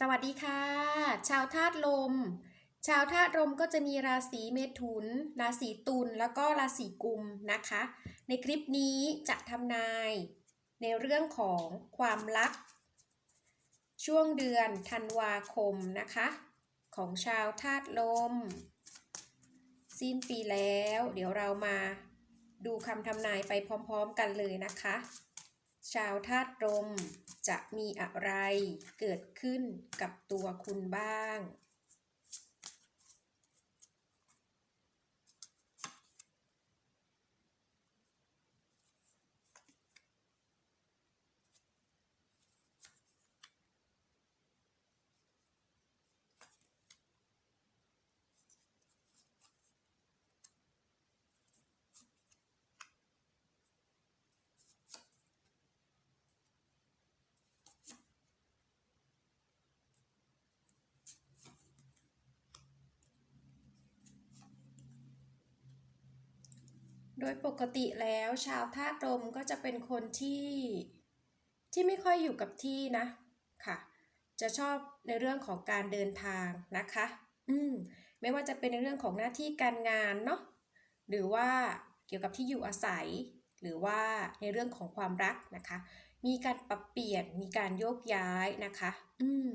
สวัสดีค่ะ ชาวธาตุลม ชาวธาตุลมก็จะมีราศีเมถุน ราศีตุลแล้วก็ราศีกุมนะคะ ในคลิปนี้จะทำนาย ในเรื่องของความรัก ช่วงเดือนธันวาคมนะคะ ของชาวธาตุลม สิ้นปีแล้ว เดี๋ยวเรามาดูคำทำนายไปพร้อม ๆ กันเลยนะคะ ชาวธาตุลมจะมีอะไรเกิดขึ้นกับตัวคุณบ้าง โดยปกติแล้วชาวธาตุลมก็จะเป็นคนที่ที่ไม่ค่อยอยู่กับที่นะค่ะ จะชอบในเรื่องของการเดินทางนะคะ อืมไม่ว่าจะเป็นในเรื่องของหน้าที่การงานเนาะหรือว่าเกี่ยวกับที่อยู่อาศัย หรือว่าในเรื่องของความรักนะคะ มีการปรับเปลี่ยนมีการโยกย้ายนะคะ อืม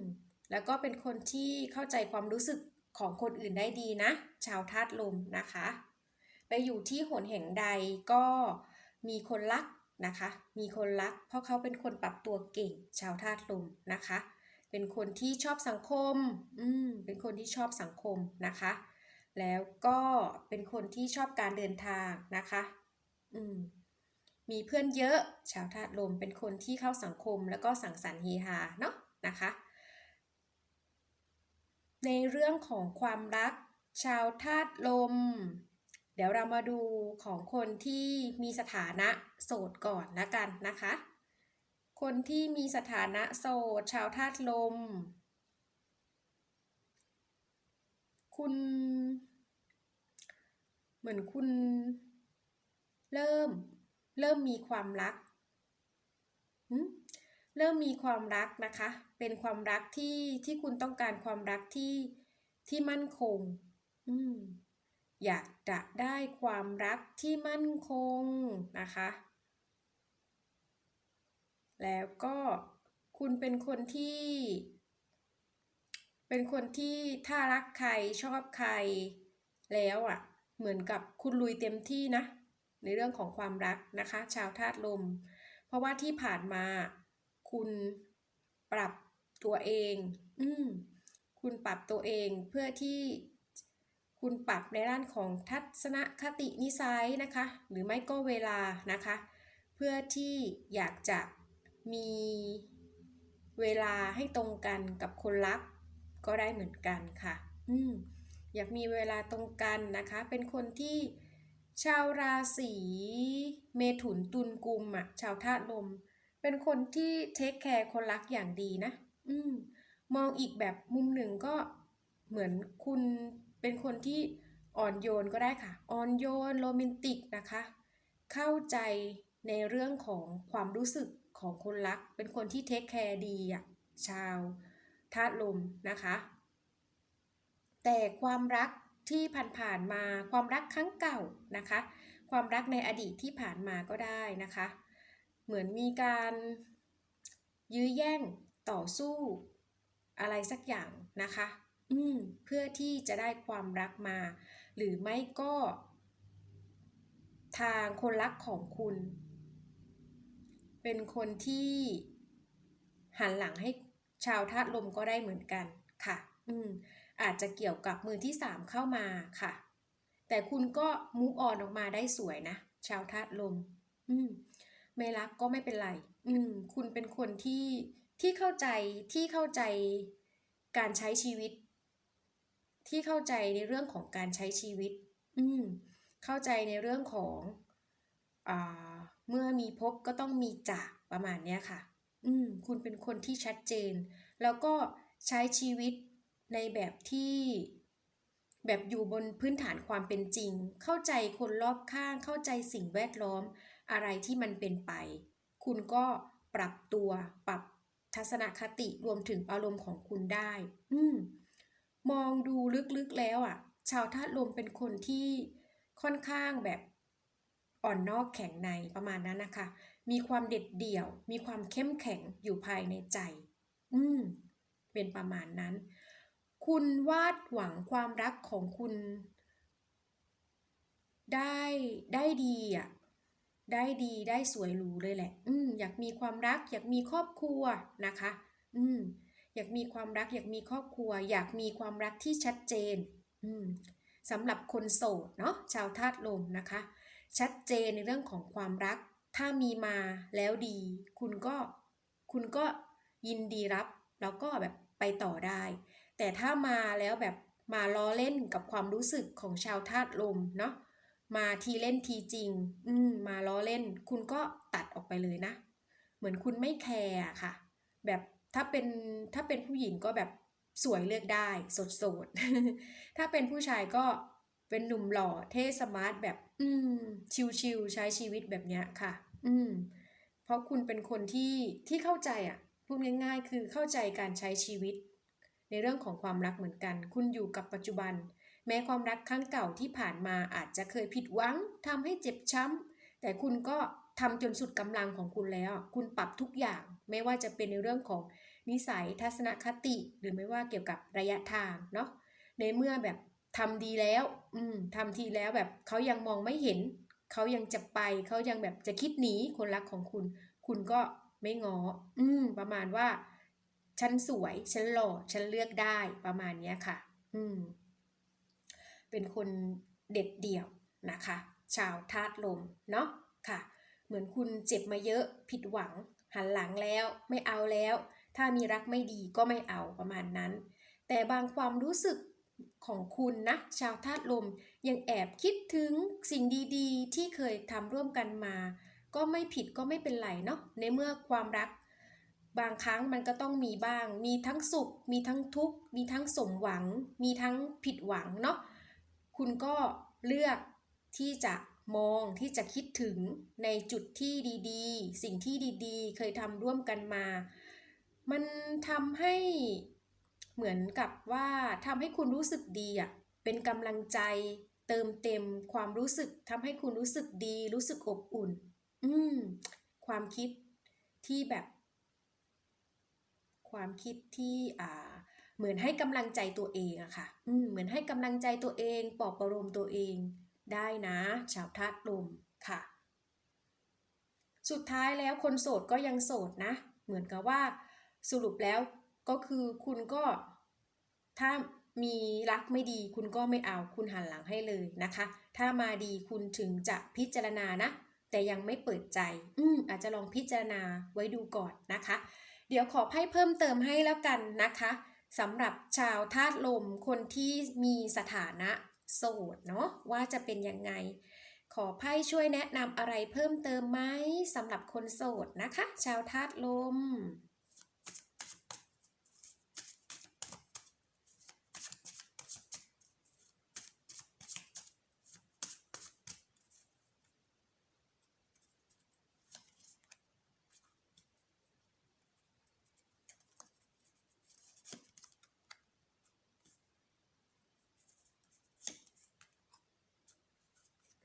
แล้วก็เป็นคนที่เข้าใจความรู้สึกของคนอื่นได้ดีนะ ชาวธาตุลมนะคะ ไปอยู่ที่หนแห่งใดก็มีคนรักนะคะ มีคนรัก เพราะเขาเป็นคนปรับตัวเก่งชาวธาตุลมนะคะ เป็นคนที่ชอบสังคม อืม เป็นคนที่ชอบสังคมนะคะ แล้วก็เป็นคนที่ชอบการเดินทางนะคะ อืม มีเพื่อนเยอะ ชาวธาตุลม เป็นคนที่เข้าสังคมแล้วก็สังสรรค์เฮฮาเนาะนะคะ ในเรื่องของความรัก ชาวธาตุลม เดี๋ยวเรามาดูของคนที่มีสถานะโสดก่อนละกันนะคะ คนที่มีสถานะโสด ชาวธาตุลม คุณ เหมือนคุณ เริ่ม เริ่มมีความรักเริ่มมีความรักนะคะ เป็นความรักที่ที่คุณต้องการความรักที่ที่มั่นคง อืม อยากจะได้ความรักที่มั่นคงนะคะ แล้วก็คุณเป็นคนที่ เป็นคนที่ถ้ารักใครชอบใครแล้วอะ เหมือนกับคุณลุยเต็มที่นะ ในเรื่องของความรักนะคะ ชาวธาตุลม เพราะว่าที่ผ่านมาคุณปรับตัวเอง อืม คุณปรับตัวเองเพื่อที่ คุณปรับในด้านของทัศนคตินิสัยนะคะ หรือไม่ก็เวลานะคะ เพื่อที่อยากจะมีเวลาให้ตรงกันกับคนรักก็ได้เหมือนกันค่ะ อืมอยากมีเวลาตรงกันนะคะ เป็นคนที่ชาวราศีเมถุนตุลกุมอะชาวธาตุลม เป็นคนที่เทคแคร์คนรักอย่างดีนะ อืมมองอีกแบบมุมหนึ่งก็เหมือนคุณ เป็นคนที่อ่อนโยนก็ได้ค่ะ อ่อนโยนโรแมนติกนะคะ เข้าใจในเรื่องของความรู้สึกของคนรัก เป็นคนที่เทคแคร์ดีอะ ชาวธาตุลมนะคะ แต่ความรักที่ผ่านๆมาความรักครั้งเก่านะคะ ความรักในอดีตที่ผ่านมาก็ได้นะคะ เหมือนมีการยื้อแย่งต่อสู้อะไรสักอย่างนะคะ อืมเพื่อที่จะได้ความรักมา หรือไม่ก็ ทางคนรักของคุณ เป็นคนที่หันหลังให้ชาวธาตุลมก็ได้เหมือนกันค่ะ อืม อาจจะเกี่ยวกับมือที่สามเข้ามาค่ะ แต่คุณก็มูฟออนออกมาได้สวยนะ ชาวธาตุลม อืม ไม่รักก็ไม่เป็นไร อืม คุณเป็นคนที่ที่เข้าใจที่เข้าใจการใช้ชีวิต ที่เข้าใจในเรื่องของการใช้ชีวิต อืม เข้าใจในเรื่องของอ่าเมื่อมีพบก็ต้องมีจากประมาณเนี้ยค่ะ อืม คุณเป็นคนที่ชัดเจน แล้วก็ใช้ชีวิตในแบบที่แบบอยู่บนพื้นฐานความเป็นจริง เข้าใจคนรอบข้าง เข้าใจสิ่งแวดล้อม อะไรที่มันเป็นไป คุณก็ปรับตัว ปรับทัศนคติรวมถึงอารมณ์ของคุณได้ อืม มองดูลึกๆแล้วอะ ชาวธาตุลมเป็นคนที่ค่อนข้างแบบอ่อนนอกแข็งในประมาณนั้นนะคะ มีความเด็ดเดี่ยว มีความเข้มแข็งอยู่ภายในใจ อืม เป็นประมาณนั้น คุณวาดหวังความรักของคุณ ได้ได้ดีอะ ได้ดีได้สวยหรูเลยแหละ อืม อยากมีความรัก อยากมีครอบครัวนะคะ อืม อยากมีความรัก อยากมีครอบครัว อยากมีความรักที่ชัดเจนสำหรับคนโสดเนาะชาวธาตุลมนะคะ ชัดเจนในเรื่องของความรัก ถ้ามีมาแล้วดี คุณก็คุณก็ยินดีรับ แล้วก็แบบไปต่อได้ แต่ถ้ามาแล้วแบบมาล้อเล่นกับความรู้สึกของชาวธาตุลมเนาะมาทีเล่นทีจริง อืมมาล้อเล่น คุณก็ตัดออกไปเลยนะ เหมือนคุณไม่แคร์ค่ะ แบบ ถ้าเป็นถ้าเป็นผู้หญิงก็แบบสวยเลือกได้สดสดๆถ้าเป็นผู้ชายก็เป็นหนุ่มหล่อเท่สมาร์ทแบบ อืม ชิลๆใช้ชีวิตแบบเนี้ยค่ะ อืม เพราะคุณเป็นคนที่ที่เข้าใจอะพูดง่ายๆ คือเข้าใจการใช้ชีวิต ในเรื่องของความรักเหมือนกัน คุณอยู่กับปัจจุบัน แม้ความรักครั้งเก่าที่ผ่านมาอาจจะเคยผิดหวังทำให้เจ็บช้ำแต่คุณก็ ทำจนสุดกำลังของคุณแล้ว คุณปรับทุกอย่าง ไม่ว่าจะเป็นในเรื่องของนิสัยทัศนคติ หรือไม่ว่าเกี่ยวกับระยะทางเนาะ ในเมื่อแบบทำดีแล้ว อืมทำทีแล้วแบบเขายังมองไม่เห็น เขายังจะไป เขายังแบบจะคิดหนีคนรักของคุณ คุณก็ไม่งออืม ประมาณว่า ฉันสวย ฉันหล่อ ฉันเลือกได้ ประมาณเนี้ยค่ะ อืม เป็นคนเด็ดเดี่ยวนะคะ ชาวธาตุลม เนาะ ค่ะ เหมือนคุณเจ็บมาเยอะผิดหวัง หันหลังแล้ว ไม่เอาแล้ว ถ้ามีรักไม่ดีก็ไม่เอาประมาณนั้น แต่บางความรู้สึกของคุณนะ ชาวธาตุลมยังแอบคิดถึงสิ่งดีๆ ที่เคยทำร่วมกันมา ก็ไม่ผิดก็ไม่เป็นไรเนาะในเมื่อความรัก บางครั้งมันก็ต้องมีบ้าง มีทั้งสุข มีทั้งทุกข์ มีทั้งสมหวัง มีทั้งผิดหวังเนาะคุณก็เลือกที่จะ มองที่จะคิดถึงในจุดที่ดีๆ สิ่งที่ดีๆ เคยทำร่วมกันมา มันทำให้เหมือนกับว่าทำให้คุณรู้สึกดีอะเป็นกำลังใจเติมเต็มความรู้สึกทำให้คุณรู้สึกดี รู้สึกอบอุ่น อืม ความคิดที่แบบ ความคิดที่อ่า เหมือนให้กำลังใจตัวเองอะค่ะ อืม เหมือนให้กำลังใจตัวเองปลอบประโลมตัวเอง ได้นะ ชาวธาตุลมค่ะ สุดท้ายแล้วคนโสดก็ยังโสดนะ เหมือนกับว่าสรุปแล้วก็คือคุณก็ถ้ามีรักไม่ดีคุณก็ไม่เอาคุณหันหลังให้เลยนะคะ ถ้ามาดีคุณถึงจะพิจารณานะ แต่ยังไม่เปิดใจ อืมอาจจะลองพิจารณาไว้ดูก่อนนะคะ เดี๋ยวขอไพ่เพิ่มเติมให้แล้วกันนะคะสำหรับชาวธาตุลมคนที่มีสถานะ โสดเนาะว่าจะเป็นยังไง ขอไพ่ช่วยแนะนำอะไรเพิ่มเติมไหมสำหรับคนโสดนะคะ ชาวธาตุลม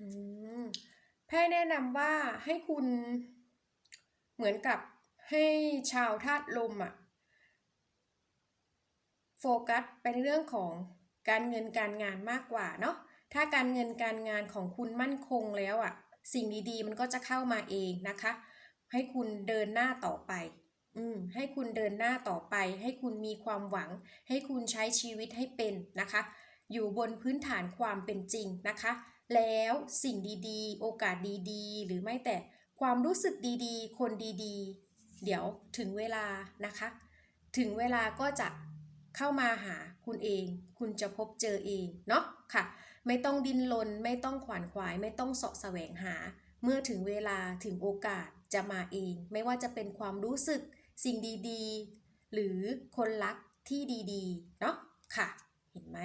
อืม แพ่แนะนำว่าให้คุณเหมือนกับให้ชาวธาตุลมอะโฟกัสไปในเรื่องของการเงินการงานมากกว่าเนาะถ้าการเงินการงานของคุณมั่นคงแล้วอะสิ่งดีๆ มันก็จะเข้ามาเองนะคะ ให้คุณเดินหน้าต่อไป อืม ให้คุณเดินหน้าต่อไป ให้คุณมีความหวัง ให้คุณใช้ชีวิตให้เป็นนะคะ อยู่บนพื้นฐานความเป็นจริงนะคะ แล้วสิ่งดีๆ โอกาสดีๆ หรือไม่แต่ความรู้สึกดีๆ คนดีๆ เดี๋ยวถึงเวลานะคะ ถึงเวลาก็จะเข้ามาหาคุณเอง คุณจะพบเจอเองเนาะค่ะ ไม่ต้องดิ้นรนไม่ต้องขวานขวาย ไม่ต้องเสาะแสวงหา เมื่อถึงเวลาถึงโอกาสจะมาเอง ไม่ว่าจะเป็นความรู้สึกสิ่งดีๆ หรือคนรักที่ดีๆ เนาะค่ะ เห็นไหม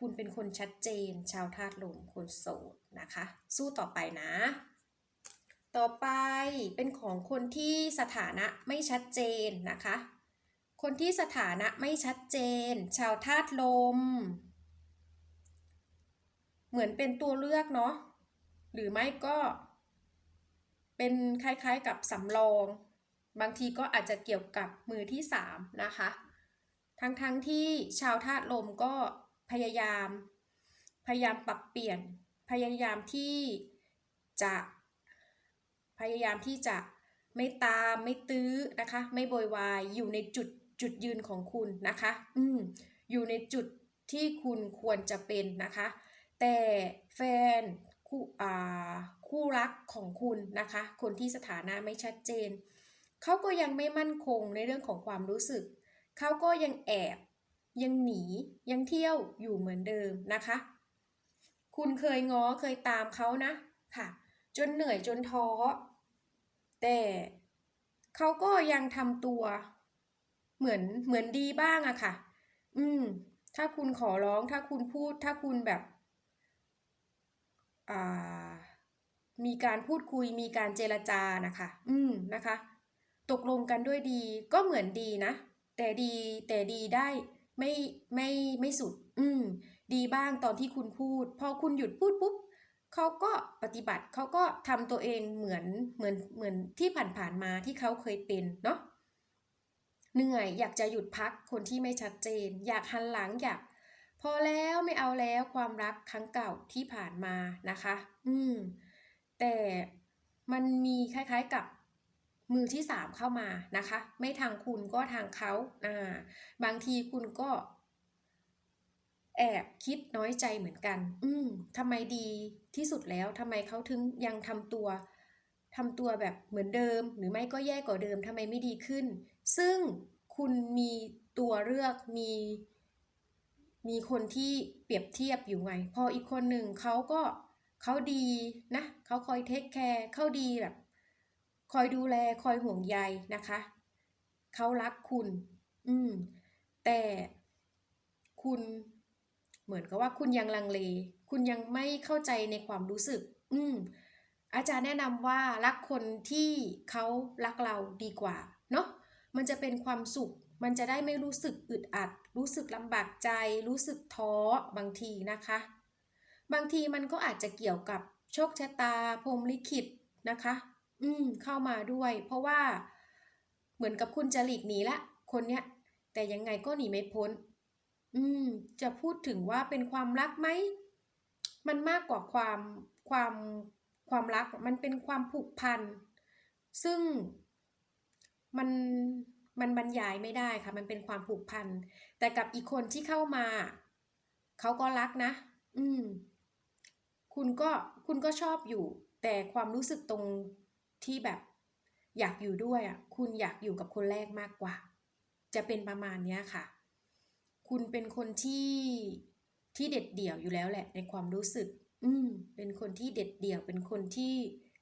คุณเป็นคนชัดเจน ชาวธาตุลมคนโสดนะคะ สู้ต่อไปนะ ต่อไปเป็นของคนที่สถานะไม่ชัดเจนนะคะ คนที่สถานะไม่ชัดเจน ชาวธาตุลม เหมือนเป็นตัวเลือกเนาะหรือไม่ก็ เป็นคล้ายๆกับสำรอง บางทีก็อาจจะเกี่ยวกับมือที่สามนะคะ ทั้งๆทที่ชาวธาตุลมก็ พยายาม พยายามปรับเปลี่ยน พยายามที่จะ พยายามที่จะไม่ตามไม่ตื้อนะคะ ไม่โวยวายอยู่ในจุดจุดยืนของคุณนะคะ อืมอยู่ในจุดที่คุณควรจะเป็นนะคะ แต่แฟนคู่อ่าคู่รักของคุณนะคะ คนที่สถานะไม่ชัดเจน เขาก็ยังไม่มั่นคงในเรื่องของความรู้สึก เขาก็ยังแอบ ยังหนียังเที่ยวอยู่เหมือนเดิมนะคะ คุณเคยง้อเคยตามเขานะค่ะ จนเหนื่อยจนท้อ แต่เขาก็ยังทำตัว เหมือนเหมือนดีบ้างอะค่ะ อืม ถ้าคุณขอร้องถ้าคุณพูดถ้าคุณแบบอ่ามีการพูดคุยมีการเจรจานะคะ อืมนะคะ ตกลงกันด้วยดีก็เหมือนดีนะ แต่ดีแต่ดีได้ ไม่ไม่ไม่สุด อืม ดีบ้างตอนที่คุณพูด พอคุณหยุดพูดปุ๊บเขาก็ปฏิบัติเขาก็ทำตัวเองเหมือนเหมือนเหมือนที่ผ่านๆมาที่เขาเคยเป็นเนาะเหนื่อยอยากจะหยุดพักคนที่ไม่ชัดเจน อยากหันหลังอยากพอแล้วไม่เอาแล้วความรักครั้งเก่าที่ผ่านมานะคะ อืม แต่มันมีคล้ายๆกับ มือที่สามเข้ามานะคะ ไม่ทางคุณก็ทางเขาอ่าบางทีคุณก็แอบคิดน้อยใจเหมือนกัน อืมทำไมดีที่สุดแล้วทำไมเขาถึงยังทำตัวทำตัวแบบเหมือนเดิม หรือไม่ก็แย่กว่าเดิมทำไมไม่ดีขึ้น ซึ่งคุณมีตัวเลือกมี มีคนที่เปรียบเทียบอยู่ไง พออีกคนหนึ่งเขาก็เขาดีนะเขาคอยเทคแคร์เขาดีแบบ คอยดูแลคอยห่วงใยนะคะ เขารักคุณ อืม แต่คุณเหมือนกับว่าคุณยังลังเล คุณยังไม่เข้าใจในความรู้สึก อืม อาจารย์แนะนำว่ารักคนที่เขารักเราดีกว่า เนาะมันจะเป็นความสุข มันจะได้ไม่รู้สึกอึดอัด รู้สึกลำบากใจ รู้สึกท้อบางทีนะคะ บางทีมันก็อาจจะเกี่ยวกับโชคชะตาพรมลิขิตนะคะ อืม เข้ามาด้วย เพราะว่าเหมือนกับคุณจะหลีกหนีละ คนเนี้ย แต่ยังไงก็หนีไม่พ้น อืม จะพูดถึงว่าเป็นความรักไหม มันมากกว่าความความความรัก มันเป็นความผูกพัน ซึ่งมันมันบรรยายไม่ได้ค่ะ มันเป็นความผูกพัน แต่กับอีกคนที่เข้ามา เขาก็รักนะ อืม คุณก็คุณก็ชอบอยู่ แต่ความรู้สึกตรง ที่แบบอยากอยู่ด้วยอะคุณอยากอยู่กับคนแรกมากกว่า จะเป็นประมาณเนี้ยค่ะ คุณเป็นคนที่ที่เด็ดเดี่ยวอยู่แล้วแหละ ในความรู้สึก อืม เป็นคนที่เด็ดเดี่ยว เป็นคนที่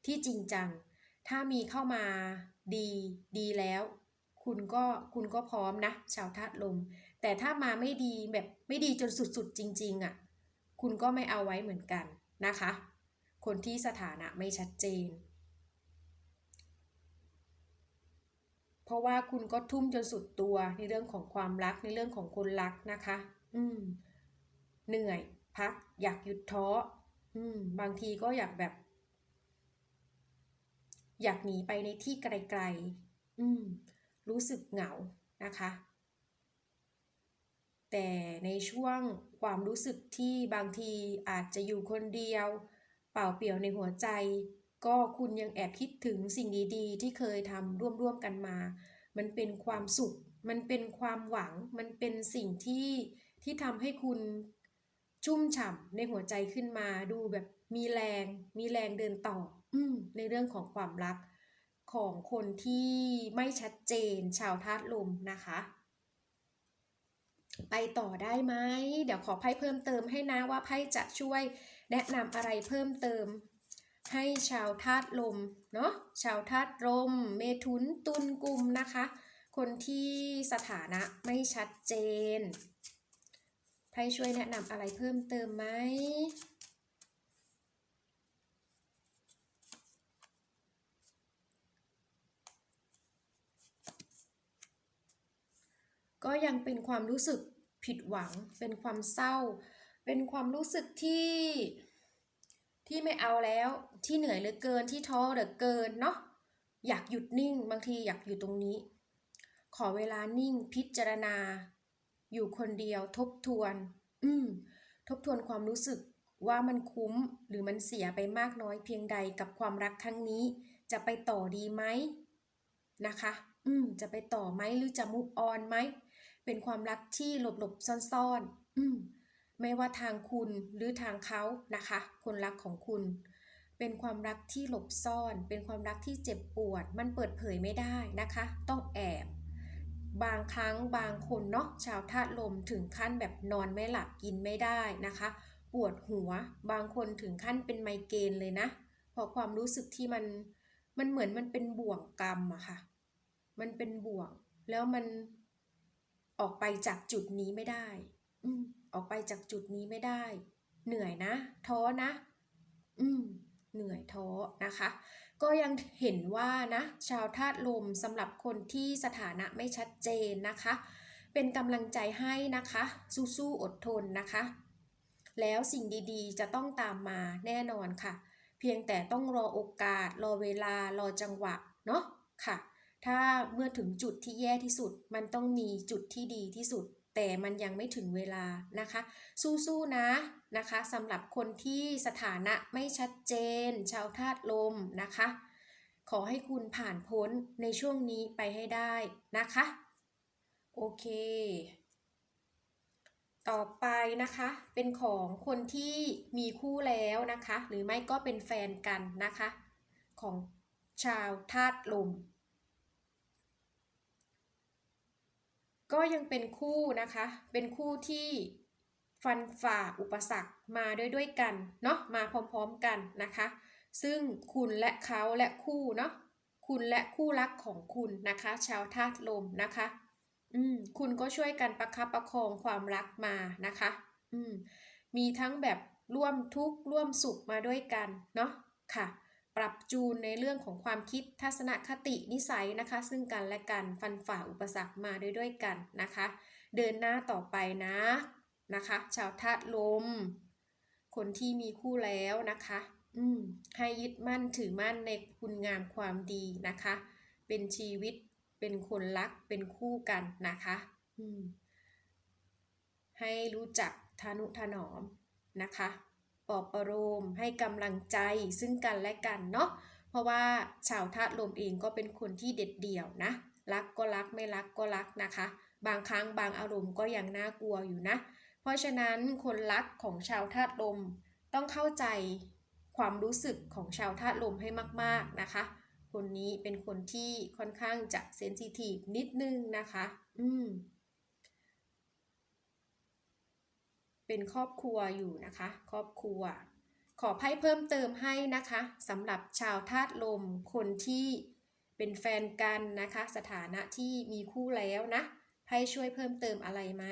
ที่จริงจัง ถ้ามีเข้ามาดีดีแล้ว คุณก็คุณก็พร้อมนะ ชาวธาตุลม แต่ถ้ามาไม่ดีแบบไม่ดีจนสุดๆจริง ๆอะ คุณก็ไม่เอาไว้เหมือนกันนะคะ คนที่สถานะไม่ชัดเจน เพราะว่าคุณก็ทุ่มจนสุดตัวในเรื่องของความรักในเรื่องของคนรักนะคะ อืม เหนื่อยพัก อยากหยุดท้อ อืม บางทีก็อยากแบบ อยากหนีไปในที่ไกลๆ อืม รู้สึกเหงานะคะ แต่ในช่วงความรู้สึกที่บางทีอาจจะอยู่คนเดียว เปล่าเปลี่ยวในหัวใจ ก็คุณยังแอบคิดถึงสิ่งดีๆ ที่เคยทำร่วมๆกันมา มันเป็นความสุข มันเป็นความหวัง มันเป็นสิ่งที่ที่ทำให้คุณชุ่มฉ่ำในหัวใจขึ้นมาดูแบบมีแรง มีแรงเดินต่ออืในเรื่องของความรักของคนที่ไม่ชัดเจนชาวธาตุลมนะคะ ไปต่อได้ไหม เดี๋ยวขอไพ่เพิ่มเติมให้นะว่าไพ่จะช่วยแนะนำอะไรเพิ่มเติม ให้ชาวธาตุลมเนาะชาวธาตุลม เมทุนตุลกลุ่มนะคะ คนที่สถานะไม่ชัดเจนไพ่ช่วยแนะนำอะไรเพิ่มเติมไหมก็ยังเป็นความรู้สึกผิดหวัง เป็นความเศร้า เป็นความรู้สึกที่ ที่ไม่เอาแล้วที่เหนื่อยเหลือเกินที่ท้อเหลือเกินเนาะอยากหยุดนิ่งบางทีอยากอยู่ตรงนี้ ขอเวลานิ่งพิจารณา อยู่คนเดียวทบทวน อืม ทบทวนความรู้สึกว่ามันคุ้มหรือมันเสียไปมากน้อยเพียงใดกับความรักครั้งนี้ จะไปต่อดีไหมนะคะ อืม จะไปต่อไหมหรือจะมุ v ออนไหมเป็นความรักที่หลบหลบซ่อนๆ อืม ไม่ว่าทางคุณหรือทางเขานะคะ คนรักของคุณ เป็นความรักที่หลบซ่อน เป็นความรักที่เจ็บปวด มันเปิดเผยไม่ได้นะคะ ต้องแอบ บางครั้งบางคนเนาะชาวธาตุลมถึงขั้นแบบนอนไม่หลับกินไม่ได้นะคะ ปวดหัว บางคนถึงขั้นเป็นไมเกรนเลยนะเพราะความรู้สึกที่มันมันเหมือนมันเป็นบ่วงกรรมอะค่ะ มันเป็นบ่วง แล้วมันออกไปจากจุดนี้ไม่ได้ อืม ออกไปจากจุดนี้ไม่ได้ เหนื่อยนะ ท้อนะ อืม เหนื่อยท้อนะคะ ก็ยังเห็นว่านะ ชาวธาตุลมสำหรับคนที่สถานะไม่ชัดเจนนะคะ เป็นกำลังใจให้นะคะ สู้ๆอดทนนะคะ แล้วสิ่งดีๆ จะต้องตามมาแน่นอนค่ะ เพียงแต่ต้องรอโอกาส รอเวลา รอจังหวะ เนาะค่ะ ถ้าเมื่อถึงจุดที่แย่ที่สุด มันต้องมีจุดที่ดีที่สุด แต่มันยังไม่ถึงเวลานะคะ สู้ๆนะนะคะสำหรับคนที่สถานะไม่ชัดเจน ชาวธาตุลมนะคะ ขอให้คุณผ่านพ้นในช่วงนี้ไปให้ได้นะคะ โอเค ต่อไปนะคะ เป็นของคนที่มีคู่แล้วนะคะ หรือไม่ก็เป็นแฟนกันนะคะ ของชาวธาตุลม ก็ยังเป็นคู่นะคะ เป็นคู่ที่ฟันฝ่าอุปสรรคมาด้วยด้วยกันเนาะมาพร้อมๆกันนะคะ ซึ่งคุณและเขาและคู่เนาะคุณและคู่รักของคุณนะคะ ชาวธาตุลมนะคะ อืมคุณก็ช่วยกันประคับประคองความรักมานะคะ อืมมีทั้งแบบร่วมทุกข์ร่วมสุขมาด้วยกันเนาะค่ะ ปรับจูนในเรื่องของความคิดทัศนคตินิสัยนะคะ ซึ่งกันและกันฟันฝ่าอุปสรรคมาด้วยด้วยกันนะคะ เดินหน้าต่อไปนะนะคะ ชาวธาตุลม คนที่มีคู่แล้วนะคะ อืมให้ยึดมั่นถือมั่นในคุณงามความดีนะคะ เป็นชีวิตเป็นคนรักเป็นคู่กันนะคะ อืมให้รู้จักทานุถนอมนะคะ ปลอบประโลมให้กำลังใจซึ่งกันและกันเนาะเพราะว่าชาวธาตุลมเองก็เป็นคนที่เด็ดเดี่ยวนะ รักก็รักไม่รักก็รักนะคะ บางครั้งบางอารมณ์ก็ยังน่ากลัวอยู่นะ เพราะฉะนั้นคนรักของชาวธาตุลมต้องเข้าใจความรู้สึกของชาวธาตุลมให้มาก ๆนะคะ คนนี้เป็นคนที่ค่อนข้างจะเซนซิทีฟนิดนึงนะคะ อืม เป็นครอบครัวอยู่นะคะ ครอบครัว ขอไพ่เพิ่มเติมให้นะคะสำหรับชาวธาตุลมคนที่เป็นแฟนกันนะคะ สถานะที่มีคู่แล้วนะไพ่ช่วยเพิ่มเติมอะไรไหม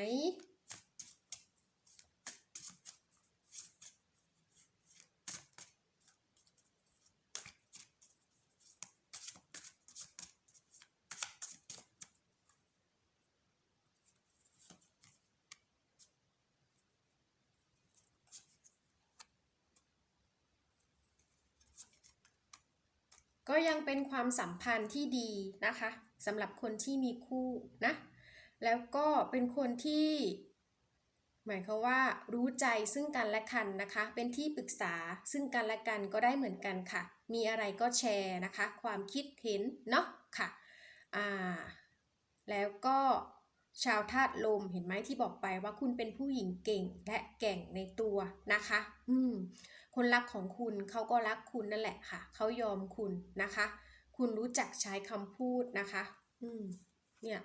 ก็ยังเป็นความสัมพันธ์ที่ดีนะคะสำหรับคนที่มีคู่นะ แล้วก็เป็นคนที่ หมายความว่า รู้ใจซึ่งกันและกันนะคะ เป็นที่ปรึกษาซึ่งกันและกันก็ได้เหมือนกันค่ะ มีอะไรก็แชร์นะคะ ความคิดเห็นเนาะค่ะอ่าแล้วก็ชาวธาตุลมเห็นไหมที่บอกไปว่าคุณเป็นผู้หญิงเก่งและแก่งในตัวนะคะ อืม คนรักของคุณเขาก็รักคุณนั่นแหละค่ะ เขายอมคุณนะคะ คุณรู้จักใช้คำพูดนะคะ อืม เนี่ย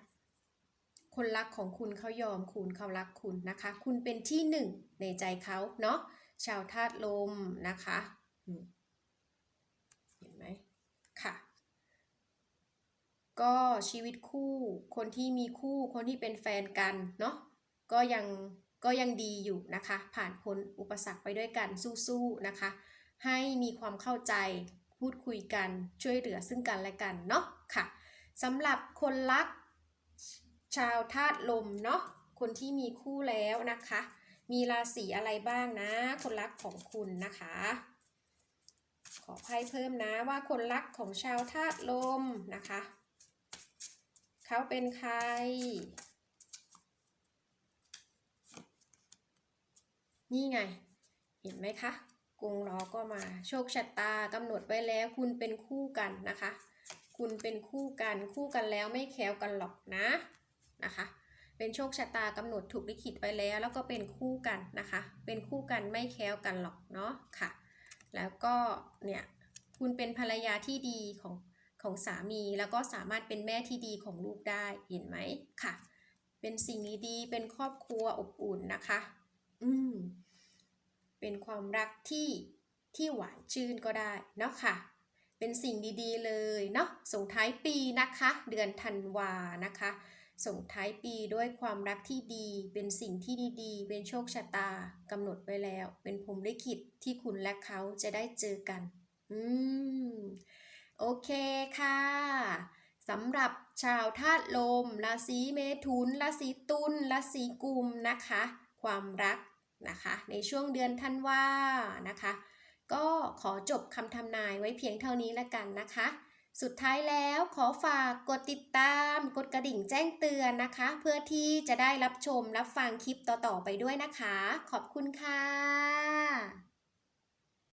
คนรักของคุณเขายอมคุณเขารักคุณนะคะ คุณเป็นที่หนึ่งในใจเขาเนาะ ชาวธาตุลมนะคะเห็นไหมค่ะ ก็ชีวิตคู่ คนที่มีคู่ คนที่เป็นแฟนกันเนาะ ก็ยัง ก็ยังดีอยู่นะคะ ผ่านพ้นอุปสรรคไปด้วยกันสู้ๆนะคะ ให้มีความเข้าใจพูดคุยกันช่วยเหลือซึ่งกันและกันเนาะค่ะสำหรับคนรักชาวธาตุลมเนาะคนที่มีคู่แล้วนะคะ มีราศีอะไรบ้างนะ คนรักของคุณนะคะ ขอไพ่เพิ่มนะว่าคนรักของชาวธาตุลมนะคะ เขาเป็นใคร นี่ไง เห็นไหมคะกงล้อก็มา โชคชะตากำหนดไว้แล้วคุณเป็นคู่กันนะคะ คุณเป็นคู่กันคู่กันแล้วไม่แคล้วกันหรอกนะนะคะ เป็นโชคชะตากำหนดถูกลิขิตไว้แล้ว แล้วก็เป็นคู่กันนะคะ เป็นคู่กันไม่แคล้วกันหรอกเนาะค่ะ แล้วก็เนี่ยคุณเป็นภรรยาที่ดีของของสามีแล้วก็สามารถเป็นแม่ที่ดีของลูกได้เห็นไหมค่ะ เป็นสิ่งดีๆเป็นครอบครัวอบอุ่นนะคะ อืมเป็นความรักที่ที่หวานชื่นก็ได้เนาะค่ะ เป็นสิ่งดีๆเลยเนาะส่งท้ายปีนะคะ เดือนธันวานะคะ ส่งท้ายปีด้วยความรักที่ดี เป็นสิ่งที่ดีๆ เป็นโชคชะตากำหนดไว้แล้ว เป็นพรหมลิขิตที่คุณและเขาจะได้เจอกัน อืม โอเคค่ะสำหรับชาวธาตุลม ราศีเมถุน ราศีตุล ราศีกุมนะคะ ความรัก นะคะ ในช่วงเดือนธันวานะคะ ก็ขอจบคำทำนายไว้เพียงเท่านี้ละกันนะคะ สุดท้ายแล้วขอฝากกดติดตาม กดกระดิ่งแจ้งเตือนนะคะ เพื่อที่จะได้รับชมรับฟังคลิปต่อๆไปด้วยนะคะ ขอบคุณค่ะ